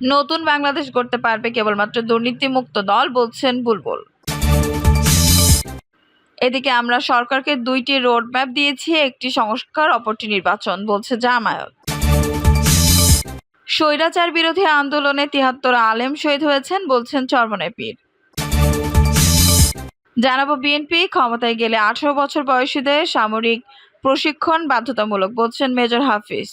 নতুন বাংলাদেশ গড়তে পারবে কেবলমাত্র দুর্নীতিমুক্ত দল বলছেন বুলবুল। এদিকে আমরা সরকারকে দুইটি রোডম্যাপ দিয়েছি, একটি সংস্কার, অপরটি নির্বাচন, বলছে জামায়াত। স্বৈরাচার বিরোধী আন্দোলনে তিহাত্তর আলেম শহীদ হয়েছেন, বলছেন চরমনায় পীর। জানাব বিএনপি, ক্ষমতায় গেলে আঠারো বছর বয়সীদের সামরিক প্রশিক্ষণ বাধ্যতামূলক, বলছেন মেজর হাফিজ।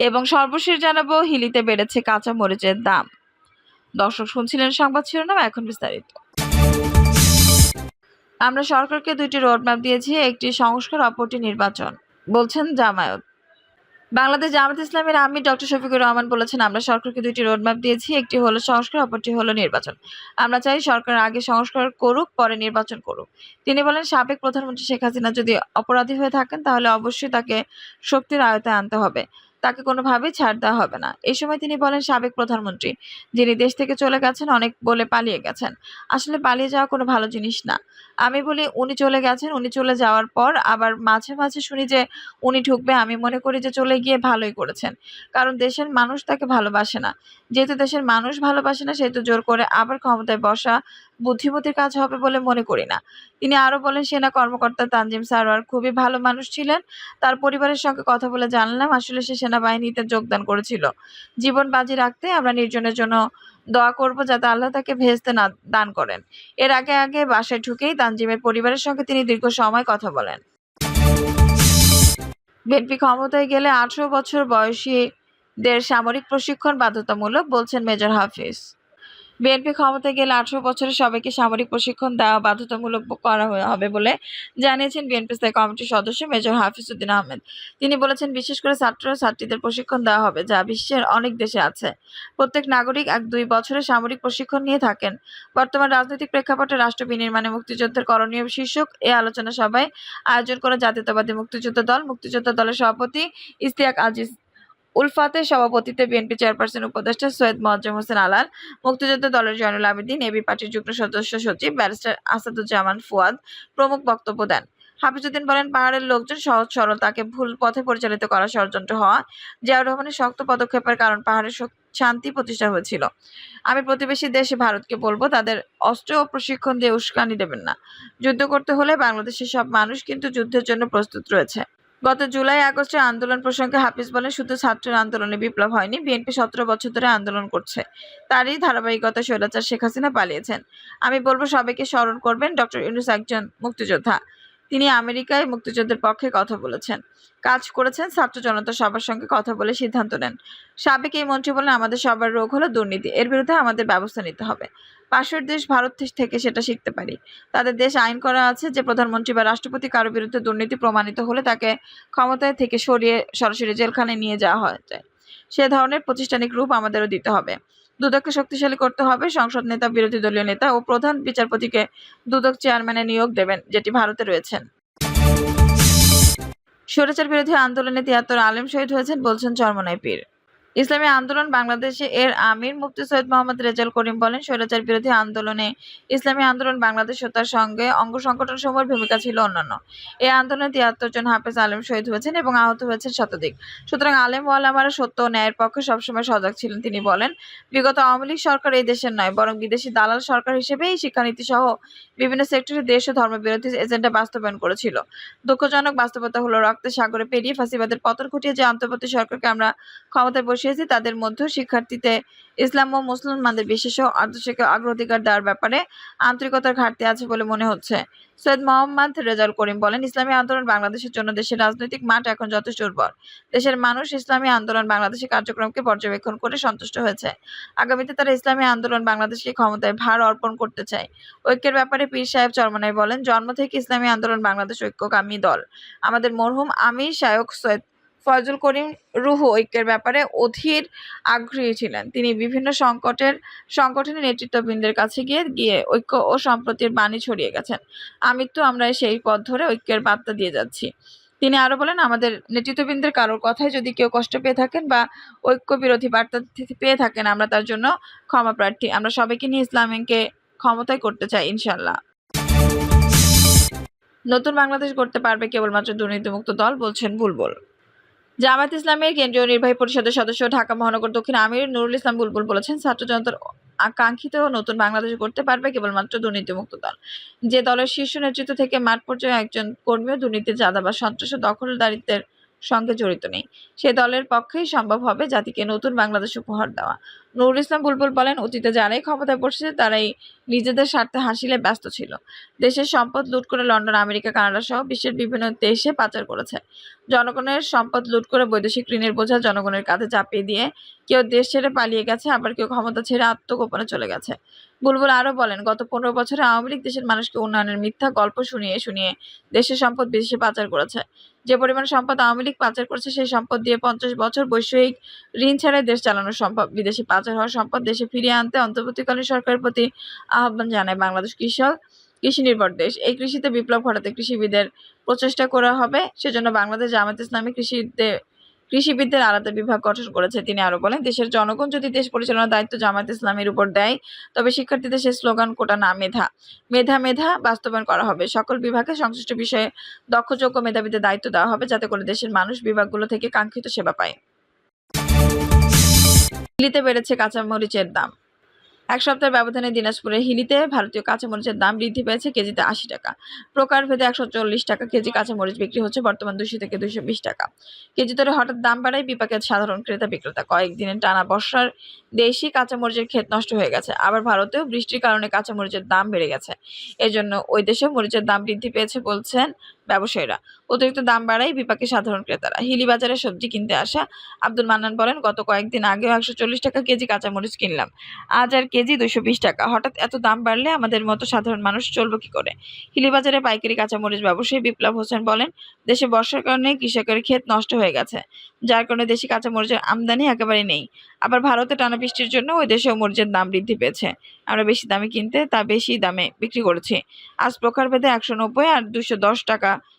এবং সর্বশেষ জানাব, হিলিতে বেড়েছে কাঁচা মরিচের দাম। দর্শক শুনছিলেন সংবাদ শিরোনাম, এখন বিস্তারিত। আমরা সরকারকে দুইটি রোডম্যাপ দিয়েছি, একটি সংস্কার, অপরটি নির্বাচন, বলছেন জামায়াত। বাংলাদেশ জামাত ইসলামের আমির ডক্টর শফিকুর রহমান বলেছেন, আমরা সরকারকে দুইটি রোডম্যাপ দিয়েছি, একটি হলো সংস্কার, অপরটি হলো নির্বাচন। আমরা চাই সরকার আগে সংস্কার করুক, পরে নির্বাচন করুক। তিনি বলেন, সাবেক প্রধানমন্ত্রী শেখ হাসিনা যদি অপরাধী হয়ে থাকেন, তাহলে অবশ্যই তাকে শক্তির আয়তায় আনতে হবে। তাকে কোনোভাবেই ছাড় দেওয়া হবে না। এই সময় তিনি বলেন, সাবেক প্রধানমন্ত্রী, যিনি দেশ থেকে চলে গেছেন, অনেক বলে পালিয়ে গেছেন। আসলে পালিয়ে যাওয়া কোনো ভালো জিনিস না। আমি বলি, উনি চলে গেছেন, উনি চলে যাওয়ার পর আবার মাঝে মাঝে শুনি যে উনি ঢুকবে, আমি মনে করি যে চলে গিয়ে ভালোই করেছেন। কারণ দেশের মানুষ তাকে ভালোবাসে না। যেহেতু দেশের মানুষ ভালোবাসে না সেহেতু জোর করে আবার ক্ষমতায় বসা বুদ্ধিমতির কাজ হবে বলে মনে করি না। তিনি আরও বলেন, সেনা কর্মকর্তা তানজিম সারোয়ার খুবই ভালো মানুষ ছিলেন। তার পরিবারের সঙ্গে কথা বলে জানলাম, আসলে সে সেনাবাহিনীতে যোগদান করেছিল। জীবন বাজি রাখতে আমরা নির্জনের জন্য দোয়া করব যাতে আল্লাহ তাকে ভেস্তে না, দান করেন। এর আগে আগে বাসায় ঢুকেই তানজিমের পরিবারের সঙ্গে তিনি দীর্ঘ সময় কথা বলেন। বিএনপি ক্ষমতায় গেলে আঠারো বছর বয়সীদের সামরিক প্রশিক্ষণ বাধ্যতামূলক, বলছেন মেজর হাফিজ। বিএনপি ক্ষমতায় গেলে আঠারো বছরের সবাইকে সামরিক প্রশিক্ষণ দেওয়া বাধ্যতামূলক করা হবে বলে জানিয়েছেন বিএনপি স্থায়ী কমিটির সদস্য মেজর হাফিজউদ্দিন আহমেদ। তিনি বলেছেন, বিশেষ করে ছাত্র ছাত্রীদের প্রশিক্ষণ দেওয়া হবে যা বিশ্বের অনেক দেশে আছে। প্রত্যেক নাগরিক এক দুই বছরের সামরিক প্রশিক্ষণ নিয়ে থাকেন। বর্তমান রাজনৈতিক প্রেক্ষাপটে রাষ্ট্র বিনির্মাণে মুক্তিযুদ্ধের করণীয় শীর্ষক এ আলোচনা সভায় আয়োজন করে জাতীয়তাবাদী মুক্তিযুদ্ধ দল, মুক্তিযোদ্ধা দলের সভাপতি ইস্তিয়াক আজিজ উলফাতের সভাপতিত্বে বিএনপি চেয়ারপারসন উপদেষ্টা সৈয়দ মোয়াজ্জেম হোসেন আলাল, মুক্তিযোদ্ধা দলের জয়নুল আবেদিন এবি পার্টির যুগ্ম সদস্য সচিব ব্যারিস্টার আসাদুজ্জামান ফুয়াদ প্রমুখ বক্তব্য দেন। হাফিজউদ্দিন বলেন, পাহাড়ের লোকজন সহজ সরল, তাকে ভুল পথে পরিচালিত করা ষড়যন্ত্র হওয়া, জিয়াউর রহমানের শক্ত পদক্ষেপের কারণ পাহাড়ের শান্তি প্রতিষ্ঠা হয়েছিল। আমি প্রতিবেশী দেশ ভারতকে বলব, তাদের অস্ত্র ও প্রশিক্ষণ দিয়ে উস্কানি দেবেন না। যুদ্ধ করতে হলে বাংলাদেশের সব মানুষ কিন্তু যুদ্ধের জন্য প্রস্তুত রয়েছে। গত জুলাই, আগস্টের আন্দোলন প্রসঙ্গে হাফিজ বলেন, শুধু ছাত্রের আন্দোলনে বিপ্লব হয়নি, বিএনপি সতেরো বছর ধরে আন্দোলন করছে। তারই ধারাবাহিকতা স্বৈরাচার শেখ হাসিনা পালিয়েছেন। আমি বলব, সবাইকে স্মরণ করবেন ডক্টর ইউনুস একজন মুক্তিযোদ্ধা। তিনি আমেরিকায় মুক্তিযুদ্ধের পক্ষে কথা বলেছেন। কাজ করেছেন, ছাত্র জনতা সবার সঙ্গে কথা বলে সিদ্ধান্ত নেন। সাবেক এই মন্ত্রী বলেন, আমাদের সবার রোগ হলো দুর্নীতি, এর বিরুদ্ধে আমাদের ব্যবস্থা নিতে হবে। পাশের দেশ ভারত থেকে সেটা শিখতে পারি। তাদের দেশ আইন করা আছে যে প্রধানমন্ত্রী বা রাষ্ট্রপতি কারও বিরুদ্ধে দুর্নীতি প্রমাণিত হলে তাকে ক্ষমতায় থেকে সরিয়ে সরাসরি জেলখানায় নিয়ে যাওয়া হয় যায়। সে ধরনের প্রতিষ্ঠানিক রূপ আমাদেরও দিতে হবে। দুদককে শক্তিশালী করতে হবে, সংসদ নেতা, বিরোধী দলীয় নেতা ও প্রধান বিচারপতিকে দুদক চেয়ারম্যানে নিয়োগ দেবেন, যেটি ভারতে রয়েছেন স্বৈরাচার বিরোধী আন্দোলনে তিয়াত্তর আলেম শহীদ হয়েছেন, বলছেন চরমনাই পীর। ইসলামী আন্দোলন বাংলাদেশে এর আমির মুফতি সৈয়দ মোহাম্মদ রেজাল করিম বলেন, স্বৈরাচার বিরোধী আন্দোলনে ইসলামী আন্দোলন বাংলাদেশ ও তার সঙ্গে অঙ্গ সংগঠন সমূহের ভূমিকা ছিল অন্যান্য। এই আন্দোলনে তিয়াত্তর জন হাফেজ আলেম শহীদ হয়েছেন এবং আহত হয়েছেন শতাধিক। সুতরাং আলেম ওয়ালামারা সত্য ও ন্যায়ের পক্ষে সবসময় সজাগ ছিলেন, তিনি বলেন, বিগত আওয়ামী লীগ সরকার এই দেশের নয়, বরং বিদেশি দালাল সরকার হিসেবে এই শিক্ষানীতি সহ বিভিন্ন সেক্টরে দেশ ও ধর্ম বিরোধী এজেন্ডা বাস্তবায়ন করেছিল। দুঃখজনক বাস্তবতা হলো, রক্তের সাগরে পেরিয়ে ফাঁসিবাদের পতন ঘটিয়ে যে আন্তর্জাতিক সরকারকে আমরা ক্ষমতায় বসিয়েছি, তাদের মধ্যে শিক্ষার্থীতে ইসলাম ও মুসলমানদের বিশেষ আদর্শকে অগ্রাধিকার দেওয়ার ব্যাপারে আন্তরিকতার ঘাটতি আছে বলে মনে হচ্ছে। সৈয়দ মোহাম্মদ রেজাল করিম বলেন, ইসলামী আন্দোলন বাংলাদেশের জন্য দেশের রাজনৈতিক মাঠ এখন যথেষ্ট উর্বর। দেশের মানুষ ইসলামী আন্দোলন বাংলাদেশের কার্যক্রমকে পর্যবেক্ষণ করে সন্তুষ্ট হয়েছে। আগামীতে তারা ইসলামী আন্দোলন বাংলাদেশকে ক্ষমতায় ভার অর্পণ করতে চায়। ঐক্যের ব্যাপারে পীর সাহেব চরমনাই বলেন, জন্ম থেকে ইসলামী আন্দোলন বাংলাদেশ ঐক্যকামী দল। আমাদের মরহুম আমির শায়ক সৈয়দ ফয়জুল করিম রুহু ঐক্যের ব্যাপারে অধীর আগ্রহী ছিলেন। তিনি বিভিন্ন সংকটের, সংগঠনের নেতৃত্ববৃন্দের কাছে গিয়ে গিয়ে ঐক্য ও সম্প্রতির বাণী ছড়িয়ে গেছেন। আমৃত্যু আমরা সেই পথ ধরে ঐক্যের বার্তা দিয়ে যাচ্ছি। তিনি আরও বলেন, আমাদের নেতৃত্ববৃন্দের কারোর কথায় যদি কেউ কষ্ট পেয়ে থাকেন বা ঐক্য বিরোধী বার্তা পেয়ে থাকেন, আমরা তার জন্য ক্ষমা প্রার্থী। আমরা সবাইকে নিয়ে ইসলামকে ক্ষমতায় করতে চাই ইনশাল্লাহ নতুন বাংলাদেশ করতে পারবে কেবলমাত্র দুর্নীতিমুক্ত দল, বলছেন বুলবুল। জামায়াত ইসলামের কেন্দ্রীয় নির্বাহী পরিষদের সদস্য ঢাকা মহানগর দক্ষিণ আমির নুরুল ইসলাম বুলবুল বলেছেন, ছাত্র জনতার আকাঙ্ক্ষিত নতুন বাংলাদেশ করতে পারবে কেবলমাত্র দুর্নীতিমুক্ত দল। যে দলের শীর্ষ নেতৃত্ব থেকে মাঠ পর্যায়ে একজন কর্মীও দুর্নীতি জাদা বা সন্ত্রাস দখলদারিত্বের সঙ্গে জড়িত নেই। সে দলের পক্ষেই সম্ভব হবে জাতিকে নতুন বাংলাদেশ উপহার দেওয়া। নুরুল ইসলাম বুলবুল বলেন, অতীতে যারাই ক্ষমতায় বসেছে, তারাই নিজেদের স্বার্থে হাসিলে ব্যস্ত ছিল। দেশের সম্পদ লুট করে লন্ডন, আমেরিকা, কানাডা সহ বিশ্বের বিভিন্ন দেশে পাচার করেছে। জনগণের সম্পদ লুট করে বৈদেশিক ঋণের বোঝা জনগণের কাঁধে চাপিয়ে দিয়ে কেউ দেশ ছেড়ে পালিয়ে গেছে, আবার কেউ ক্ষমতা ছেড়ে আত্মগোপনে চলে গেছে। বুলবুল আরও বলেন, গত পনেরো বছরে আওয়ামী লীগ দেশের মানুষকে উন্নয়নের মিথ্যা গল্প শুনিয়ে শুনিয়ে দেশের সম্পদ বিদেশে পাচার করেছে। যে পরিমাণ সম্পদ আওয়ামী লীগ পাচার করেছে, সেই সম্পদ দিয়ে পঞ্চাশ বছর বৈষয়িক ঋণ ছাড়াই দেশ চালানো সম্ভব, বিদেশে পাচার হওয়া সম্পদ দেশে ফিরিয়ে আনতে অন্তর্বর্তীকালীন সরকারের প্রতি আহ্বান জানায় বাংলাদেশ কৃষক কৃষি নির্ভর দেশ। এই কৃষিতে বিপ্লব ঘটাতে কৃষিবিদের প্রচেষ্টা করা হবে। সেজন্য বাংলাদেশ জামাত ইসলামী কৃষিতে, কৃষিবিদদের আলাদা বিভাগ গঠন করেছে। তিনি আরও বলেন, দেশের জনগণ যদি দেশ পরিচালনার দায়িত্ব জামাত ইসলামের উপর দেয়, তবে শিক্ষার্থীদের সে স্লোগান কোটা না, মেধা। মেধা মেধা বাস্তবায়ন করা হবে। সকল বিভাগে সংশ্লিষ্ট বিষয়ে দক্ষযোগ্য মেধাবীদের দায়িত্ব দেওয়া হবে যাতে করে দেশের মানুষ বিভাগগুলো থেকে কাঙ্ক্ষিত সেবা পায়। দিল্লিতে বেড়েছে কাঁচামরিচের দাম। এক সপ্তাহের ব্যবধানে দিনাজপুরের হিলিতে ভারতীয় কাঁচামরিচের দাম বৃদ্ধি পেয়েছে কেজিতে আশি টাকা। প্রকারভেদে একশো চল্লিশ টাকা কেজি কাঁচামরিচ বিক্রি হচ্ছে বর্তমান দুশো থেকে দুশো বিশ টাকা। কেজি দরে হঠাৎ দাম বাড়ায় বিপাকে সাধারণ ক্রেতা বিক্রেতা। কয়েকদিনের টানা বর্ষার দেশি কাঁচামরিচের ক্ষেত নষ্ট হয়ে গেছে। আবার ভারতেও বৃষ্টির কারণে কাঁচামরিচের দাম বেড়ে গেছে। এজন্য ওই দেশেও মরিচের দাম বৃদ্ধি পেয়েছে বলছেন ব্যবসায়ীরা। অতিরিক্ত দাম বাড়ায় বিপাকে সাধারণ ক্রেতারা। হিলি বাজারে সবজি কিনতে আসা আব্দুল মান্নান বলেন, গত কয়েকদিন আগেও একশো চল্লিশ টাকা কেজি কাঁচামরিচ কিনলাম। আজ আর কেজি দুশো বিশ টাকা। হঠাৎ এত দাম বাড়লে আমাদের মতো সাধারণ মানুষ চলবে কি করে? হিলি বাজারে পাইকারি কাঁচামরিচ ব্যবসায়ী বিপ্লব হোসেন বলেন, দেশে বর্ষার কারণে কৃষকের ক্ষেত নষ্ট হয়ে গেছে। যার কারণে দেশি কাঁচামরিচের আমদানি একেবারে নেই। আবার ভারতে টানা বৃষ্টির জন্য ওই দেশেও মরিচের দাম বৃদ্ধি পেয়েছে। আমরা বেশি দামে কিনতে তা বেশি দামে বিক্রি করেছি। আজ প্রকারভেদে একশো নব্বই আর দুশো দশ টাকা